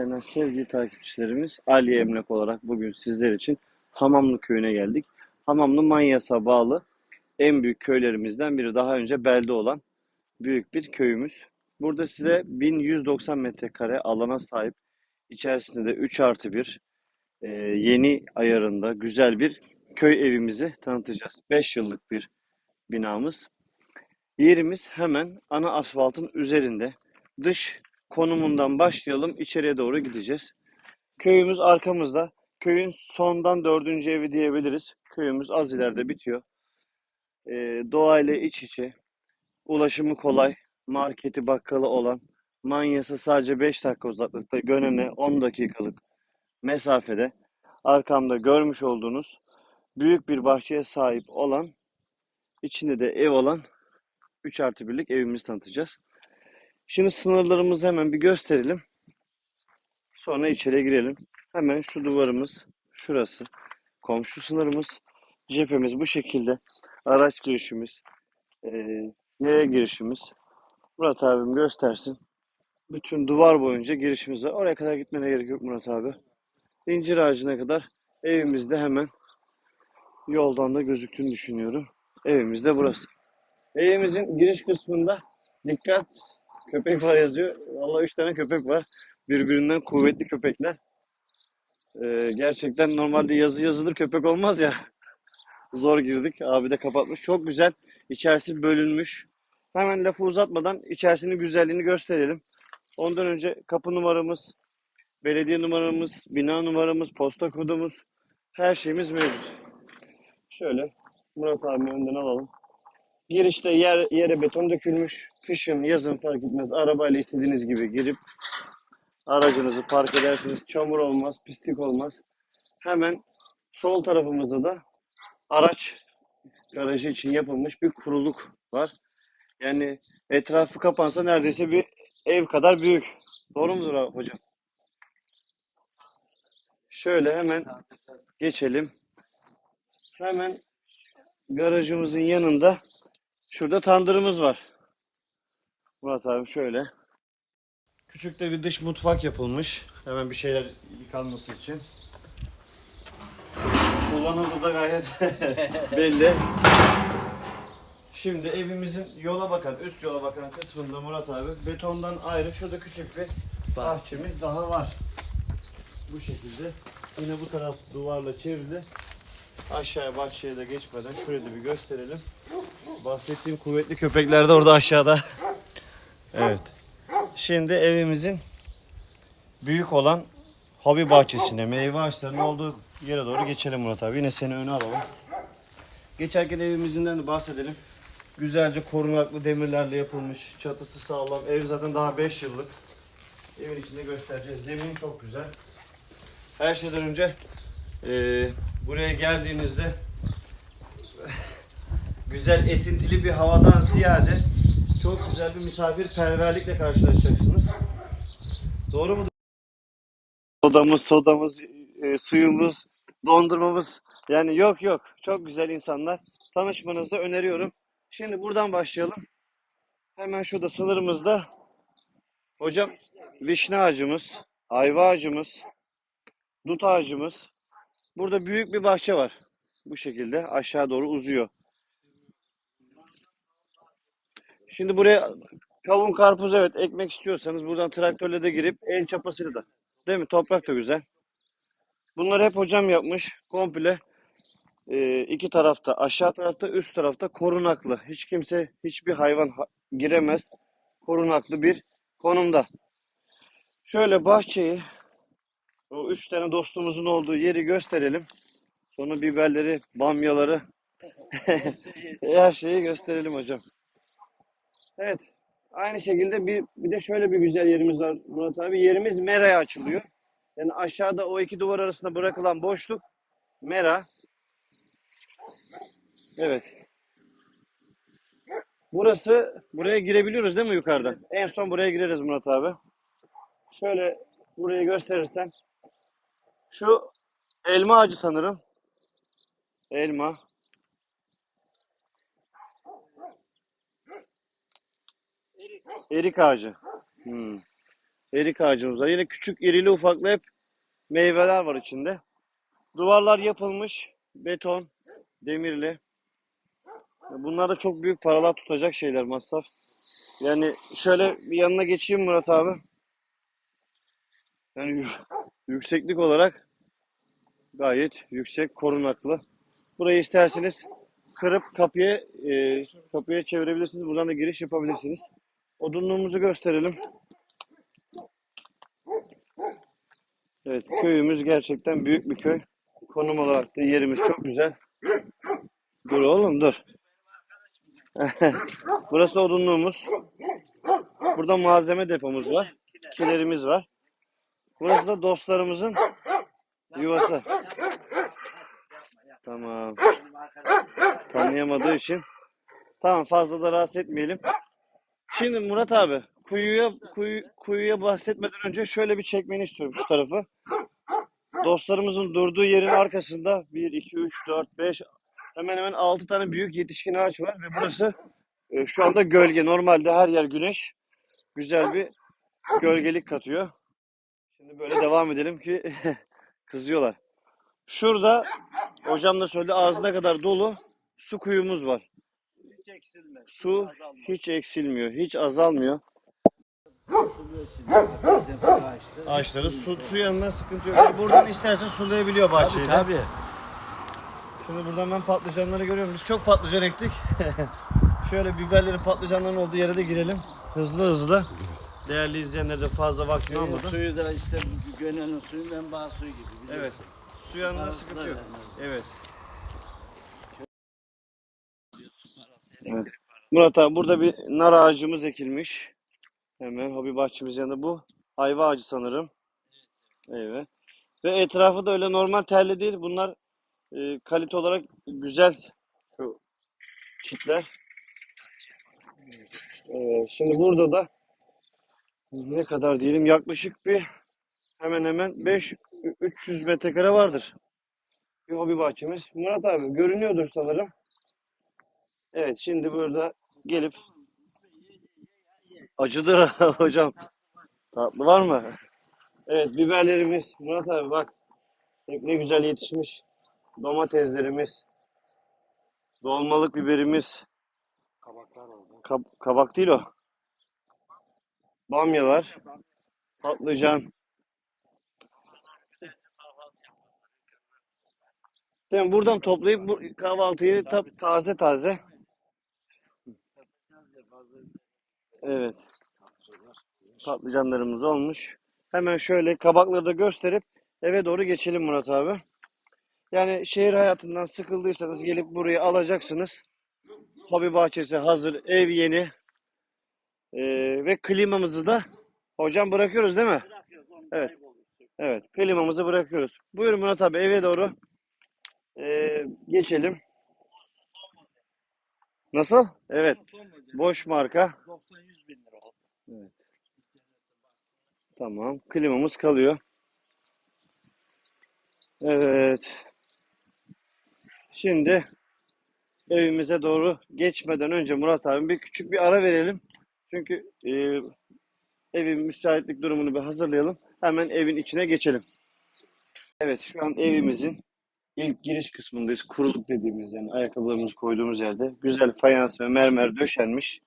izleyenler, sevgili takipçilerimiz, Ali Emlak olarak bugün sizler için Hamamlı köyüne geldik. Hamamlı Manyas'a bağlı en büyük köylerimizden biri. Daha önce belde olan büyük bir köyümüz. Burada size 1190 metrekare alana sahip, içerisinde de 3 artı 1 e, yeni ayarında güzel bir köy evimizi tanıtacağız. 5 yıllık bir binamız. Yerimiz hemen ana asfaltın üzerinde. Dış konumundan başlayalım, içeriye doğru gideceğiz. Köyümüz arkamızda. Köyün sondan dördüncü evi diyebiliriz. Köyümüz az ileride bitiyor. Ee, doğayla iç içe, ulaşımı kolay, marketi bakkalı olan, Manyas'a sadece 5 dakika uzaklıkta, Gönen'e 10 dakikalık mesafede arkamda görmüş olduğunuz büyük bir bahçeye sahip olan, içinde de ev olan 3 artı birlik evimizi tanıtacağız. Şimdi sınırlarımızı hemen bir gösterelim. Sonra içeriye girelim. Hemen şu duvarımız şurası. Komşu sınırımız. Cephemiz bu şekilde. Araç girişimiz. eee yaya girişimiz. Murat abim göstersin. Bütün duvar boyunca girişimiz var. Oraya kadar gitmene gerek yok Murat abi. İncir ağacına kadar evimizde hemen yoldan da gözüktüğünü düşünüyorum. Evimiz de burası. Evimizin giriş kısmında dikkat köpek var yazıyor. Vallahi üç tane köpek var. Birbirinden kuvvetli köpekler. Ee, gerçekten normalde yazı yazılır köpek olmaz ya. Zor girdik. Abi de kapatmış. Çok güzel. İçerisi bölünmüş. Hemen lafı uzatmadan içerisinin güzelliğini gösterelim. Ondan önce kapı numaramız, belediye numaramız, bina numaramız, posta kodumuz, her şeyimiz mevcut. Şöyle Murat abi önden alalım. Girişte yer, yere beton dökülmüş. Kışın, yazın fark etmez. Arabayla istediğiniz gibi girip aracınızı park edersiniz. Çamur olmaz, pislik olmaz. Hemen sol tarafımızda da araç garajı için yapılmış bir kuruluk var. Yani etrafı kapansa neredeyse bir ev kadar büyük. Doğru mudur hocam? Şöyle hemen geçelim. Hemen garajımızın yanında şurada tandırımız var. Murat abi şöyle. Küçük de bir dış mutfak yapılmış. Hemen bir şeyler yıkanması için. Kullanıldığı da gayet belli. Şimdi evimizin yola bakan, üst yola bakan kısmında Murat abi betondan ayrı şurada küçük bir bahçemiz daha var. Bu şekilde. Yine bu taraf duvarla çevrili. Aşağıya bahçeye de geçmeden şurayı da bir gösterelim. Bahsettiğim kuvvetli köpekler de orada aşağıda. Evet. Şimdi evimizin büyük olan hobi bahçesine, meyve ağaçlarının olduğu yere doğru geçelim Murat abi. Yine seni öne alalım. Geçerken evimizden de bahsedelim. Güzelce korunaklı demirlerle yapılmış. Çatısı sağlam. Ev zaten daha 5 yıllık. Evin içinde göstereceğiz. Zemin çok güzel. Her şeyden önce eee, buraya geldiğinizde güzel esintili bir havadan ziyade çok güzel bir misafirperverlikle karşılaşacaksınız. Doğru mu? Sodamız, sodamız, e, suyumuz, dondurmamız. Yani yok yok. Çok güzel insanlar. Tanışmanızı da öneriyorum. Şimdi buradan başlayalım. Hemen şurada sınırımızda hocam vişne ağacımız, ayva ağacımız, dut ağacımız. Burada büyük bir bahçe var. Bu şekilde aşağı doğru uzuyor. Şimdi buraya kavun karpuz evet ekmek istiyorsanız buradan traktörle de girip el çapasıyla da. Değil mi? Toprak da güzel. Bunları hep hocam yapmış. Komple e, iki tarafta aşağı tarafta üst tarafta korunaklı. Hiç kimse hiçbir hayvan ha- giremez. Korunaklı bir konumda. Şöyle bahçeyi o üç tane dostumuzun olduğu yeri gösterelim. Sonra biberleri, bamyaları her şeyi gösterelim hocam. Evet. Aynı şekilde bir, bir de şöyle bir güzel yerimiz var Murat abi. Yerimiz meraya açılıyor. Yani aşağıda o iki duvar arasında bırakılan boşluk mera. Evet. Burası, buraya girebiliyoruz değil mi yukarıdan? En son buraya gireriz Murat abi. Şöyle burayı gösterirsen. Şu elma ağacı sanırım. Elma. Erik ağacı. Hmm. Erik ağacımız var. Yine küçük irili ufaklı hep meyveler var içinde. Duvarlar yapılmış. Beton, demirli. Bunlar da çok büyük paralar tutacak şeyler masraf. Yani şöyle bir yanına geçeyim Murat abi. Yani yü- yükseklik olarak gayet yüksek, korunaklı. Burayı isterseniz kırıp kapıya e, kapıya çevirebilirsiniz. Buradan da giriş yapabilirsiniz. Odunluğumuzu gösterelim. Evet, köyümüz gerçekten büyük bir köy. Konum olarak da yerimiz çok güzel. Dur oğlum dur. Burası odunluğumuz. Burada malzeme depomuz var. Kilerimiz var. Burası da dostlarımızın yuvası. Tamam. Tanıyamadığı için. Tamam fazla da rahatsız etmeyelim. Şimdi Murat abi kuyuya kuyu, kuyuya bahsetmeden önce şöyle bir çekmeni istiyorum şu tarafı. Dostlarımızın durduğu yerin arkasında 1, 2, 3, 4, 5 hemen hemen 6 tane büyük yetişkin ağaç var ve burası e, şu anda gölge. Normalde her yer güneş. Güzel bir gölgelik katıyor. Şimdi böyle devam edelim ki kızıyorlar. Şurada hocam da söyledi ağzına kadar dolu su kuyumuz var. Hiç eksilmez. Su azalmaz. hiç eksilmiyor, hiç azalmıyor. Ağaçları su, su yanına sıkıntı yok. Buradan istersen sulayabiliyor bahçeyi. Tabii de. tabii. Şimdi buradan ben patlıcanları görüyorum. Biz çok patlıcan ektik. Şöyle biberlerin patlıcanların olduğu yere de girelim. Hızlı hızlı. Değerli izleyenler de fazla vaktini Köyün almadan. suyu da işte Gönen'in suyu menba suyu gibi. Evet. Su yanında sıkıntı yok. Evet. Murat abi burada bir nar ağacımız ekilmiş. Hemen hobi bahçemiz yanında bu. Ayva ağacı sanırım. Evet. Ve etrafı da öyle normal telli değil. Bunlar e, kalite olarak güzel şu çitler. Evet, şimdi burada da ne kadar diyelim yaklaşık bir hemen hemen 5 300 metrekare vardır. Bir hobi bahçemiz. Murat abi görünüyordur sanırım. Evet şimdi burada gelip acıdır hocam. Tatlı var mı? Evet biberlerimiz. Murat abi bak. Ne güzel yetişmiş. Domateslerimiz. Dolmalık biberimiz. Kabaklar oldu. Kab- kabak değil o. Bamyalar. Patlıcan. Değil mi? Buradan toplayıp bu kahvaltıyı ta- taze taze. Evet. Patlıcanlarımız olmuş. Hemen şöyle kabakları da gösterip eve doğru geçelim Murat abi. Yani şehir hayatından sıkıldıysanız gelip burayı alacaksınız. Hobi bahçesi hazır, ev yeni. Ee, ve klimamızı da hocam bırakıyoruz değil mi? Evet. Evet, klimamızı bırakıyoruz. Buyurun Murat abi eve doğru ee, geçelim. Nasıl? Evet, boş marka. 90-100 bin lira oldu. Tamam, klimamız kalıyor. Evet. Şimdi evimize doğru geçmeden önce Murat abi bir küçük bir ara verelim. Çünkü e, evin müsaitlik durumunu bir hazırlayalım. Hemen evin içine geçelim. Evet, şu an evimizin ilk giriş kısmındayız. Kuruluk dediğimiz yani ayakkabılarımızı koyduğumuz yerde. Güzel fayans ve mermer döşenmiş.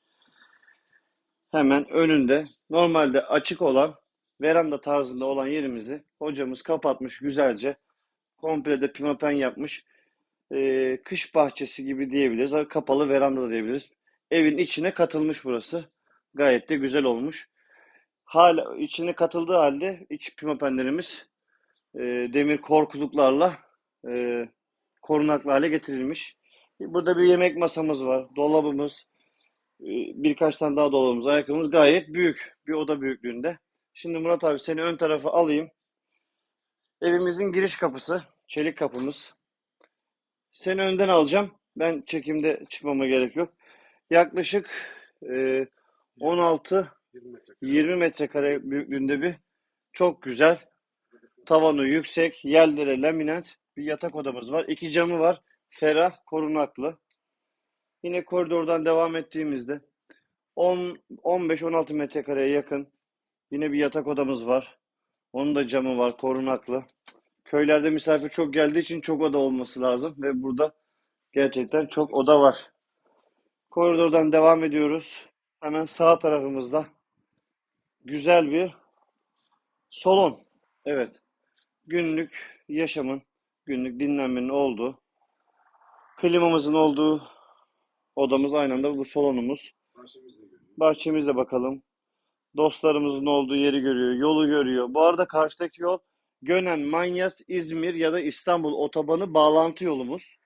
Hemen önünde normalde açık olan veranda tarzında olan yerimizi hocamız kapatmış güzelce. Komple de pimapen yapmış. Ee, kış bahçesi gibi diyebiliriz. Kapalı veranda da diyebiliriz. Evin içine katılmış burası. Gayet de güzel olmuş. Hala içine katıldığı halde iç pimapenlerimiz e, demir korkuluklarla e, korunaklı hale getirilmiş. Burada bir yemek masamız var. Dolabımız, e, birkaç tane daha dolabımız, ayakkabımız gayet büyük. Bir oda büyüklüğünde. Şimdi Murat abi seni ön tarafa alayım. Evimizin giriş kapısı, çelik kapımız. Seni önden alacağım. Ben çekimde çıkmama gerek yok. Yaklaşık e, 16 20 metrekare büyüklüğünde bir çok güzel tavanı yüksek, yerlere laminat bir yatak odamız var. İki camı var. Ferah, korunaklı. Yine koridordan devam ettiğimizde 10 15-16 metrekareye yakın Yine bir yatak odamız var. Onun da camı var, korunaklı. Köylerde misafir çok geldiği için çok oda olması lazım ve burada gerçekten çok oda var. Koridordan devam ediyoruz. Hemen sağ tarafımızda güzel bir salon. Evet. Günlük yaşamın, günlük dinlenmenin olduğu, klimamızın olduğu odamız aynı anda bu salonumuz. Bahçemizde bakalım. Dostlarımızın olduğu yeri görüyor, yolu görüyor. Bu arada karşıdaki yol Gönen, Manyas, İzmir ya da İstanbul otobanı bağlantı yolumuz.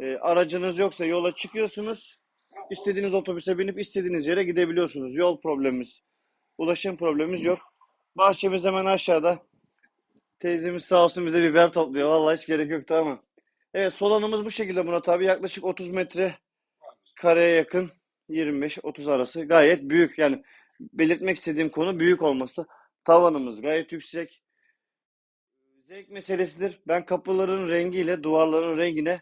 Ee, aracınız yoksa yola çıkıyorsunuz. İstediğiniz otobüse binip istediğiniz yere gidebiliyorsunuz. Yol problemimiz, ulaşım problemimiz yok. Bahçemiz hemen aşağıda. Teyzemiz sağ olsun bize biber topluyor. Vallahi hiç gerek yoktu ama. Evet salonumuz bu şekilde Murat abi. Yaklaşık 30 metre kareye yakın 25-30 arası. Gayet büyük. Yani belirtmek istediğim konu büyük olması. Tavanımız gayet yüksek. Zevk meselesidir. Ben kapıların rengiyle duvarların rengine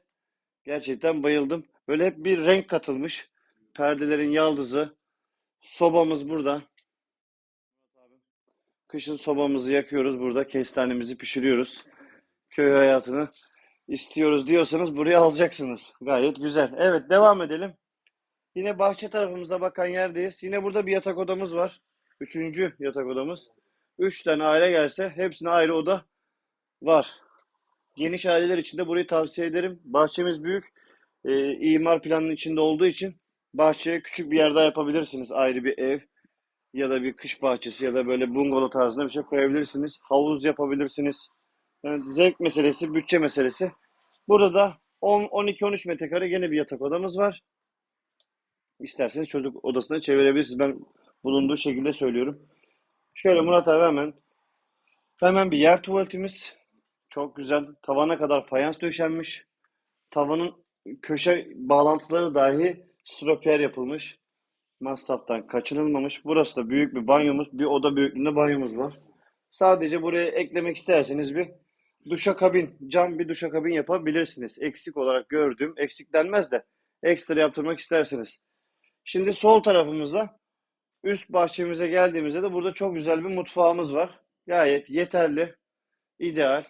gerçekten bayıldım. Böyle hep bir renk katılmış. Perdelerin yaldızı. Sobamız burada. Kışın sobamızı yakıyoruz burada. Kestanemizi pişiriyoruz. Köy hayatını istiyoruz diyorsanız buraya alacaksınız. Gayet güzel. Evet devam edelim. Yine bahçe tarafımıza bakan yerdeyiz. Yine burada bir yatak odamız var. Üçüncü yatak odamız. Üç tane aile gelse hepsine ayrı oda var. Geniş aileler için de burayı tavsiye ederim. Bahçemiz büyük. Ee, imar planının içinde olduğu için bahçeye küçük bir yer daha yapabilirsiniz. Ayrı bir ev ya da bir kış bahçesi ya da böyle bungalov tarzında bir şey koyabilirsiniz. Havuz yapabilirsiniz. Yani zevk meselesi, bütçe meselesi. Burada da 10 12-13 metrekare gene bir yatak odamız var. İsterseniz çocuk odasına çevirebilirsiniz. Ben bulunduğu şekilde söylüyorum. Şöyle Murat abi hemen hemen bir yer tuvaletimiz. Çok güzel. Tavana kadar fayans döşenmiş. Tavanın köşe bağlantıları dahi stropiyer yapılmış. Masraftan kaçınılmamış. Burası da büyük bir banyomuz. Bir oda büyüklüğünde banyomuz var. Sadece buraya eklemek isterseniz bir duşakabin, cam bir duşakabin yapabilirsiniz. Eksik olarak gördüğüm, eksik denmez de ekstra yaptırmak isterseniz. Şimdi sol tarafımıza üst bahçemize geldiğimizde de burada çok güzel bir mutfağımız var. Gayet yeterli, ideal.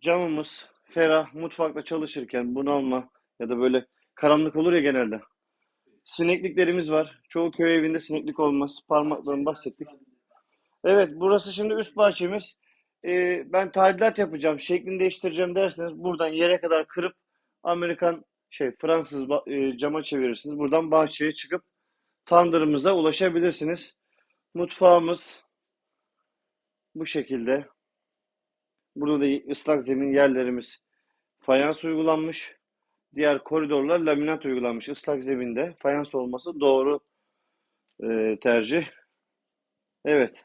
Camımız ferah, mutfakta çalışırken bunalma ya da böyle karanlık olur ya genelde. Sinekliklerimiz var. Çoğu köy evinde sineklik olmaz. Parmaklarını bahsettik. Evet, burası şimdi üst bahçemiz. Ee, ben tadilat yapacağım, şeklini değiştireceğim derseniz buradan yere kadar kırıp Amerikan şey Fransız e, cama çevirirsiniz. Buradan bahçeye çıkıp tandırımıza ulaşabilirsiniz. Mutfağımız bu şekilde. Burada da ıslak zemin yerlerimiz fayans uygulanmış. Diğer koridorlar laminat uygulanmış. Islak zeminde fayans olması doğru e, tercih. Evet.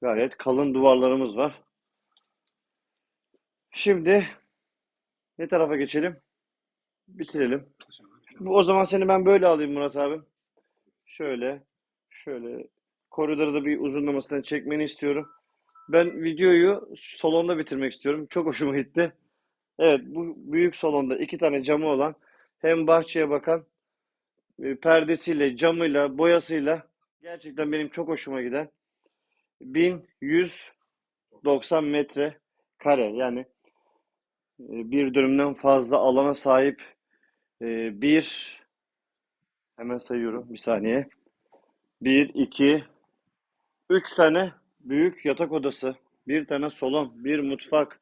Gayet kalın duvarlarımız var. Şimdi ne tarafa geçelim? Bitirelim. Bu, o zaman seni ben böyle alayım Murat abi. Şöyle, şöyle koridoru da bir uzunlamasından çekmeni istiyorum. Ben videoyu salonda bitirmek istiyorum. Çok hoşuma gitti. Evet, bu büyük salonda iki tane camı olan hem bahçeye bakan e, perdesiyle, camıyla, boyasıyla gerçekten benim çok hoşuma giden 1190 metre kare yani e, bir dönümden fazla alana sahip e, bir hemen sayıyorum bir saniye. Bir, iki, üç tane büyük yatak odası, bir tane salon, bir mutfak,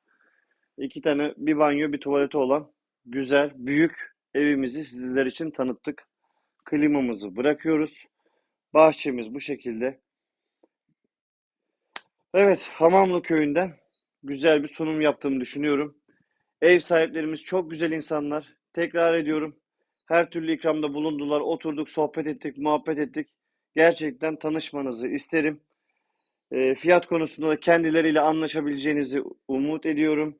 iki tane bir banyo, bir tuvaleti olan güzel, büyük evimizi sizler için tanıttık. Klimamızı bırakıyoruz. Bahçemiz bu şekilde. Evet, Hamamlı köyünden güzel bir sunum yaptığımı düşünüyorum. Ev sahiplerimiz çok güzel insanlar. Tekrar ediyorum. Her türlü ikramda bulundular. Oturduk, sohbet ettik, muhabbet ettik. Gerçekten tanışmanızı isterim. E, fiyat konusunda da kendileriyle anlaşabileceğinizi umut ediyorum.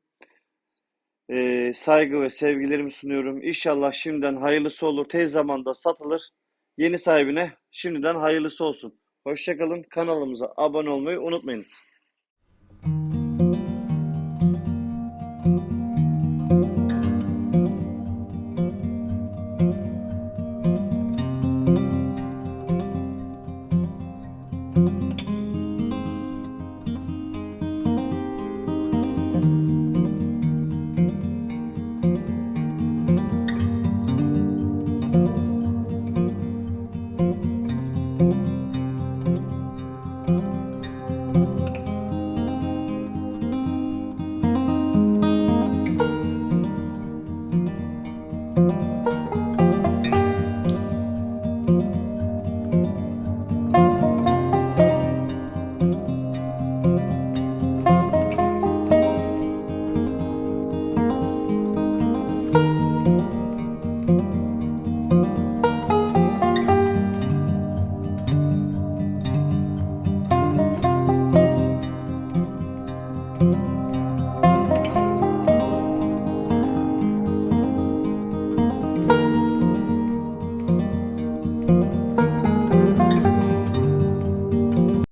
E, saygı ve sevgilerimi sunuyorum. İnşallah şimdiden hayırlısı olur. Tez zamanda satılır. Yeni sahibine şimdiden hayırlısı olsun. Hoşçakalın. Kanalımıza abone olmayı unutmayınız.